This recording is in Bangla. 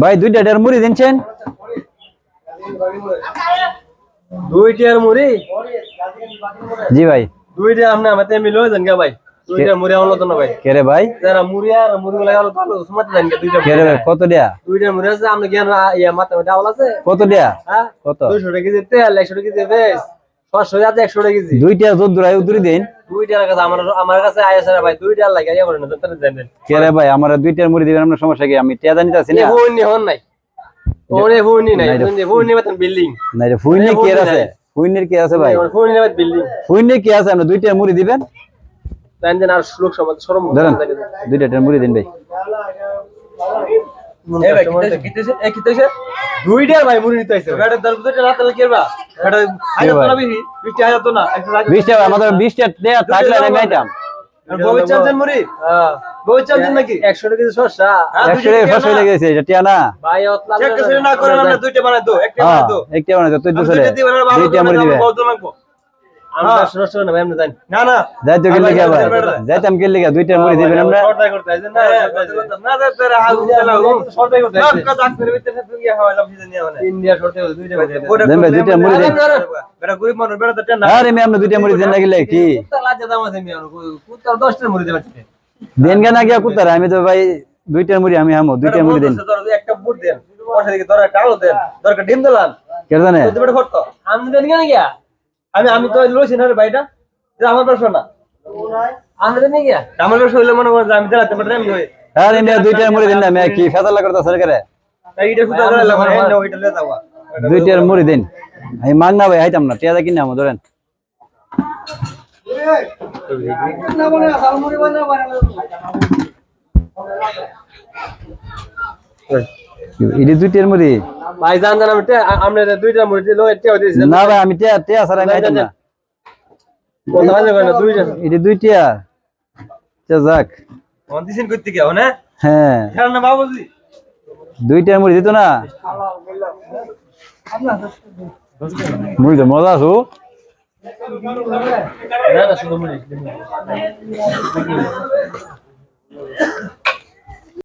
ভাই দুইটা ডের মুড়ি দিনছেন? দুইটার মুড়ি? জি ভাই। দুইটা আপনি আমাতে মিলো দেন গা ভাই। দুইটা মুড়ি আমলো তো না ভাই। কে রে ভাই? যারা মুড়ি আর মুড়ি গুলা গেল তো সুমাতে দেন গা দুইটা কে রে ভাই কত দেয়া? দুইটা মুড়ি আছে আপনি জ্ঞান ইয়া মাথা মাথা আওয়াল আছে? কত দেয়া? হ্যাঁ? কত? দুইশো টাকা কেজি তেল একশো টাকা কেজি বেশ। ছশো যাতে একশো টাকা কেজি দুইটা দুধ দুরাই উদুরি দিন। দুইটার কাছে আমার আমার কাছে আয়াস ভাই দুইটার লাগে ইয়া করেন তাহলে জানেন। কে রে ভাই আমার দুইটার মুড়ি দিবেন আপনার সমস্যা কি? আমি টিয়া জানিতে আছি না। হুনি হন নাই। ওরে রে। বিল্ডিং না রে ফুইনে কে আছে? নাই। ফুইনের কে আছে ভাই? হুনি বাত বিল্ডিং ফুইনে কে আছে? আপনি দুইটার মুড়ি দিবেন? জানেন আর শ্লোক সমাজ শরম ধরেন দুইটার মুড়ি দিন ভাই। এ ভাই কিতেছে কিতেছে এ কিতেছে দুইটার ভাই মুড়ি নিতে আইছে। দল দুইটা রাত লাগে আমাদের বিশটা দেয়া থাকলে আমি আইতাম বই চাঞ্জন মুড়ি বই চাঞ্জন নাকি? 100 টাকা শসা। একশো টাকা ফসল গেছে এটা টিয়া না? ভাই অতলা একটা দেন আমি আমরা। দুইটা মুড়ি দেন না গেলে কি? কুত্তা লাজে দাম আছে মিয়া কুত্তা 10 টা মুড়ি দেবা দেন কেন গিয়া কুতার আমি তো ভাই দুইটার মুড়ি আমি হামো দুইটার মুড়ি দেন। একটা বুট দেন দিকে দরকার আলো দেন দরকার ডিম দিলাম। কে জানে? আমি দেন কেন গিয়া। আমি আমি তো লইছি না রে ভাইটা। এটা আমার প্রশ্ন না। আমি দেন গিয়া আমার প্রশ্ন হইলে মনে করেন যে আমি চালাতে পারি আমি আরে মিয়া দুইটার মুড়ি দেন না মিয়া কি ফেতালা করতে সরকারে তাই এটা সুদা করে লাগবে এই নাও এটা লে দাও দুইটার মুড়ি দেন। আমি মাগ না ভাই হাইতাম না টিয়া কিনে আমো ধরেন। এটি দুইটার মুড়ি। ভাই জান জান আমি আমরা দুইটা মুড়ি দিলো এটা দিয়েছি। না ভাই আমি টিয়া টিয়া ছাড়া আমি হাইতাম না। কথা বাজে না দুইটা এটি দুইটা টিয়া। যাক। কোন দিছেন করতে গিয়া না হ্যাঁ। না বাবুজি দুইটার মুড়ি দিত না? মুড়ি তো মজা আছো। না না শুধু মুড়ি।